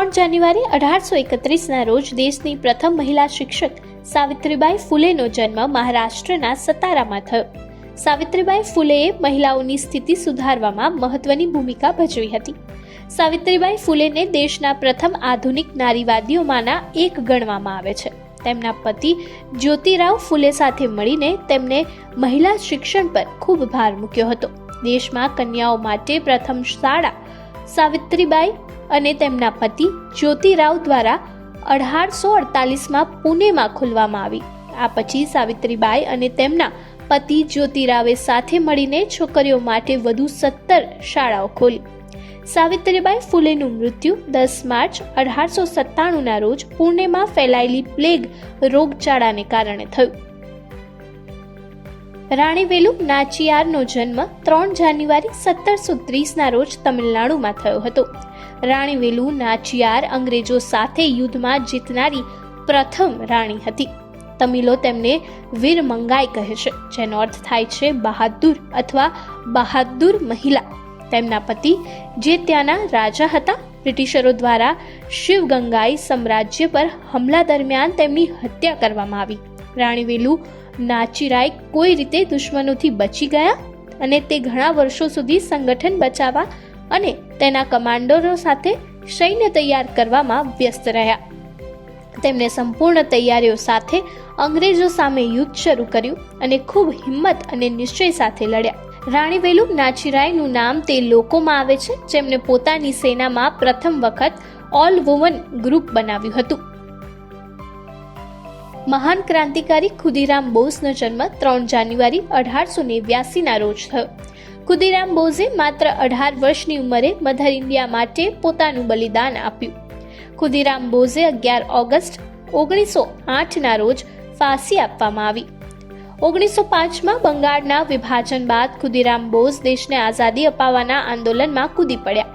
જાન્યુઆરી અઢારસો એકત્રીસના રોજ દેશની પ્રથમ મહિલા શિક્ષક સાવિત્રીબાઈ ફૂલેનો જન્મ મહારાષ્ટ્રના સતારામાં થયો. સાવિત્રીબાઈ ફૂલેએ મહિલાઓની સ્થિતિ સુધારવામાં મહત્વની ભૂમિકા ભજવી હતી. સાવિત્રીબાઈ ફૂલેને દેશના પ્રથમ આધુનિક નારીવાદીઓમાંના એક ગણવામાં આવે છે. તેમના પતિ જ્યોતિરાવ ફૂલે સાથે મળીને તેમને મહિલા શિક્ષણ પર ખૂબ ભાર મૂક્યો હતો. દેશમાં કન્યાઓ માટે પ્રથમ શાળા સાવિત્રીબાઈ અને તેમના પતિ જ્યોતિરાવ દ્વારા અઢારસો અડતાલીસમાં પુણેમાં ખોલવામાં આવી. આ પછી સાવિત્રીબાઈ અને તેમના પતિ જ્યોતિરાવે સાથે મળીને છોકરીઓ માટે વધુ સત્તર શાળાઓ ખોલી. સાવિત્રીબાઈ ફૂલેનું મૃત્યુ દસ માર્ચ અઢારસો સત્તાણુંના રોજ પુણેમાં ફેલાયેલી પ્લેગ રોગચાળાને કારણે થયું. રાણી વેલુ નાચિયારનો જન્મ ત્રણ જાન્યુઆરી સત્તરસો ત્રીસના રોજ તમિલનાડુમાં થયો હતો. રાણી વેલુ નાચિયાર અંગ્રેજો સાથે યુદ્ધમાં જીતનારી પ્રથમ રાણી હતી. તમિલો તેમને વીર મંગાઈ કહે છે, જેનો અર્થ થાય છે બહાદુર અથવા બહાદુર મહિલા. તેમના પતિ, જે ત્યાંના રાજા હતા, બ્રિટિશરો દ્વારા શિવગંગાઈ સામ્રાજ્ય પર હમલા દરમિયાન તેમની હત્યા કરવામાં આવી. રાણી વેલુ નાચિરાય કોઈ રીતે દુશ્મનોથી બચી ગયા? અને તે ઘણા વર્ષો સુધી સંગઠન બચાવવા અને તેના કમાન્ડરો સાથે સૈન્ય તૈયાર કરવામાં વ્યસ્ત રહ્યા. તેમણે સંપૂર્ણ તૈયારીઓ સાથે અંગ્રેજો સામે યુદ્ધ શરૂ કર્યું અને ખૂબ હિંમત અને નિશ્ચય સાથે લડ્યા. રાણી વેલુ નાચીરાયનું નામ તે લોકોમાં આવે છે જેમને પોતાની સેનામાં પ્રથમ વખત ઓલ વુમન ગ્રુપ બનાવ્યું હતું. મહાન ક્રાંતિકારી ખુદીરામ બોઝનો જન્મ ત્રણ જાન્યુઆરી અઢારસો નેવ્યાસીના રોજ થયો. ખુદીરામ બોઝે માત્ર અઢાર વર્ષની ઉંમરે મધર ઇન્ડિયા માટે પોતાનું બલિદાન આપ્યું. ખુદીરામ બોઝે અગિયાર ઓગસ્ટ ઓગણીસો આઠના રોજ ફાંસી આપવામાં આવી. ઓગણીસો પાંચમાં બંગાળના વિભાજન બાદ ખુદીરામ બોઝ દેશને આઝાદી અપાવવાના આંદોલનમાં કૂદી પડ્યા.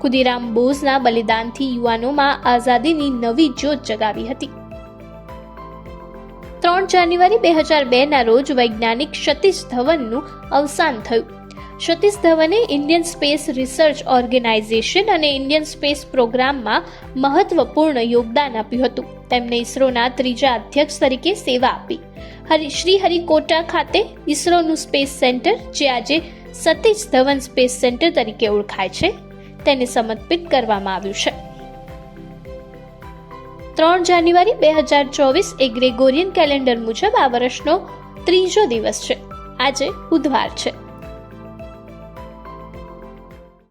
ખુદીરામ બોઝના બલિદાનથી યુવાનોમાં આઝાદીની નવી જ્યોત જગાવી હતી. ત્રણ જાન્યુઆરી બે હજાર બેના રોજ વૈજ્ઞાનિક સતીશ ધવનનું અવસાન થયું. સતીશ ધવને ઇન્ડિયન સ્પેસ રિસર્ચ ઓર્ગેનાઇઝેશન અને ઇન્ડિયન સ્પેસ પ્રોગ્રામમાં મહત્વપૂર્ણ યોગદાન આપ્યું હતું. તેમણે ઇસરોના ત્રીજા અધ્યક્ષ તરીકે સેવા આપી. શ્રી હરિકોટા ખાતે ઇસરોનું સ્પેસ સેન્ટર, જે આજે સતીશ ધવન સ્પેસ સેન્ટર તરીકે ઓળખાય છે, તેને સમર્પિત કરવામાં આવ્યું છે. ત્રણ જાન્યુઆરી બે હજાર ચોવીસ એ ગ્રેગોરિયન કેલેન્ડર મુજબ આ વર્ષનો ત્રીજો દિવસ છે. આજે બુધવાર છે.